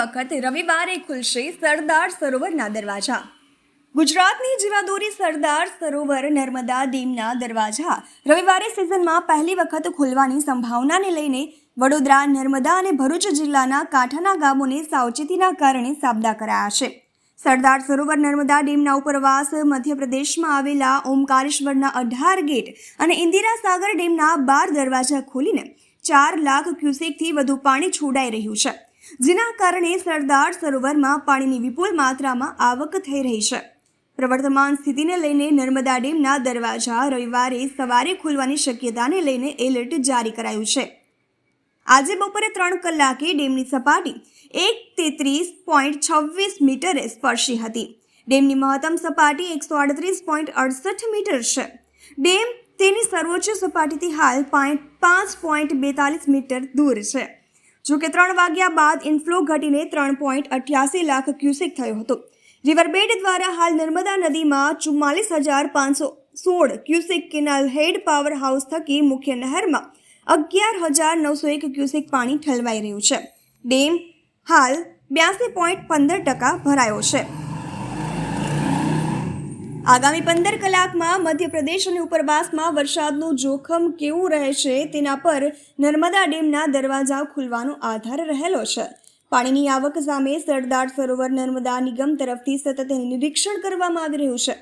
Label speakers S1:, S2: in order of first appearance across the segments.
S1: વખત રવિવારે ખુલશે સરદાર સરોવરના દરવાજા. ગુજરાતની જીવાદોરી સરદાર સરોવર નર્મદા ડેમના દરવાજા. રવિવારે સિઝનમાં પહેલી વખત ખોલવાની સંભાવનાને લઈને વડોદરા, નર્મદા અને ભરૂચ જિલ્લાના કાંઠાના ગામોને સાવચેતીના કારણે સાબદા કરાયા છે. સરદાર સરોવર નર્મદા ડેમના ઉપરવાસ મધ્યપ્રદેશમાં આવેલા ઓમકારેશ્વરના અઢાર ગેટ અને ઇન્દિરા સાગર ડેમના બાર દરવાજા ખોલીને ચાર લાખ ક્યુસેકથી વધુ પાણી છોડાઈ રહ્યું છે. જેના કારણે સરદાર સરોવરમાં પાણીની વિપુલ માત્રામાં આવક થઈ રહી છે. પ્રવર્તમાન સ્થિતિને લઈને નર્મદા ડેમના દરવાજા રવિવારે સવારે ખુલવાની શક્યતાને લઈને એલર્ટ જારી કરાયું છે. આજે બપોરે ત્રણ કલાકે ડેમની સપાટી એક તેત્રીસ પોઈન્ટ છવ્વીસ મીટરે સ્પર્શી હતી. ડેમની મહત્તમ સપાટી એકસો આડત્રીસ પોઈન્ટ અડસઠ મીટર છે. ડેમ તેની સર્વોચ્ચ સપાટીથી હાલ પાંચ પોઈન્ટ બેતાલીસ મીટર દૂર છે. જો કે ત્રણ વાગ્યા બાદ ઇન્ફ્લો ઘટીને ત્રણ પોઈન્ટ અઠ્યાસી લાખ ક્યુસેક થયો હતો. રિવરબેડ દ્વારા હાલ નર્મદા નદીમાં ચુમ્માલીસ હજાર પાંચસો સોળ cusec canal head power house થકી મુખ્ય નહેરમાં અગિયાર હજાર નવસો એક ક્યુસેક પાણી ઠલવાઈ રહ્યું છે. ડેમ હાલ બ્યાસી પોઈન્ટ પંદર ટકા ભરાયો છે. આગામી પંદર કલાકમાં મધ્યપ્રદેશ અને ઉપરવાસમાં વરસાદનું જોખમ કેવું રહેશે તેના પર નર્મદા ડેમના દરવાજા ખુલવાનો આધાર રહેલો છે. પાણીની આવક સામે સરદાર સરોવર નર્મદા નિગમ તરફથી સતત નિરીક્ષણ કરવામાં આવી રહ્યું છે.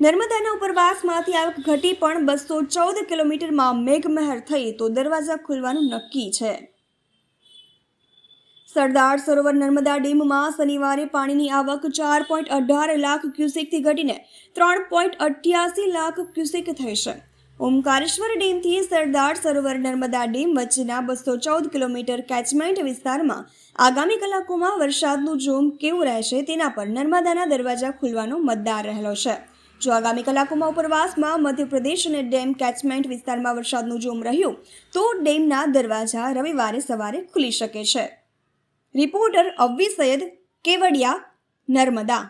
S1: નર્મદાના ઉપરવાસમાંથી આવક ઘટી પણ બસો ચૌદ કિલોમીટરમાં મેઘમહેર થઈ તો દરવાજા ખુલવાનું નક્કી છે. સરદાર સરોવર નર્મદા ડેમમાં શનિવારે પાણીની આવક ચાર પોઈન્ટ અઢાર લાખ ક્યુસેકથી ઘટીને ત્રણ પોઈન્ટ અઠ્યાસી લાખ ક્યુસેક થઈ છે. ઓમકારેશ્વર ડેમથી સરદાર સરોવર નર્મદા ડેમ વચ્ચેના બસો ચૌદ કિલોમીટર કેચમેન્ટ વિસ્તારમાં આગામી કલાકોમાં વરસાદનું જોમ કેવું રહેશે તેના પર નર્મદાના દરવાજા ખુલવાનો મતદાર રહેલો છે. જો આગામી કલાકોમાં ઉપરવાસમાં મધ્યપ્રદેશ અને ડેમ કેચમેન્ટ વિસ્તારમાં વરસાદનું જોમ રહ્યું, તો ડેમના દરવાજા રવિવારે સવારે ખુલી શકે છે. રિપોર્ટર અવ્વી સૈયદ કેવડિયા નર્મદા.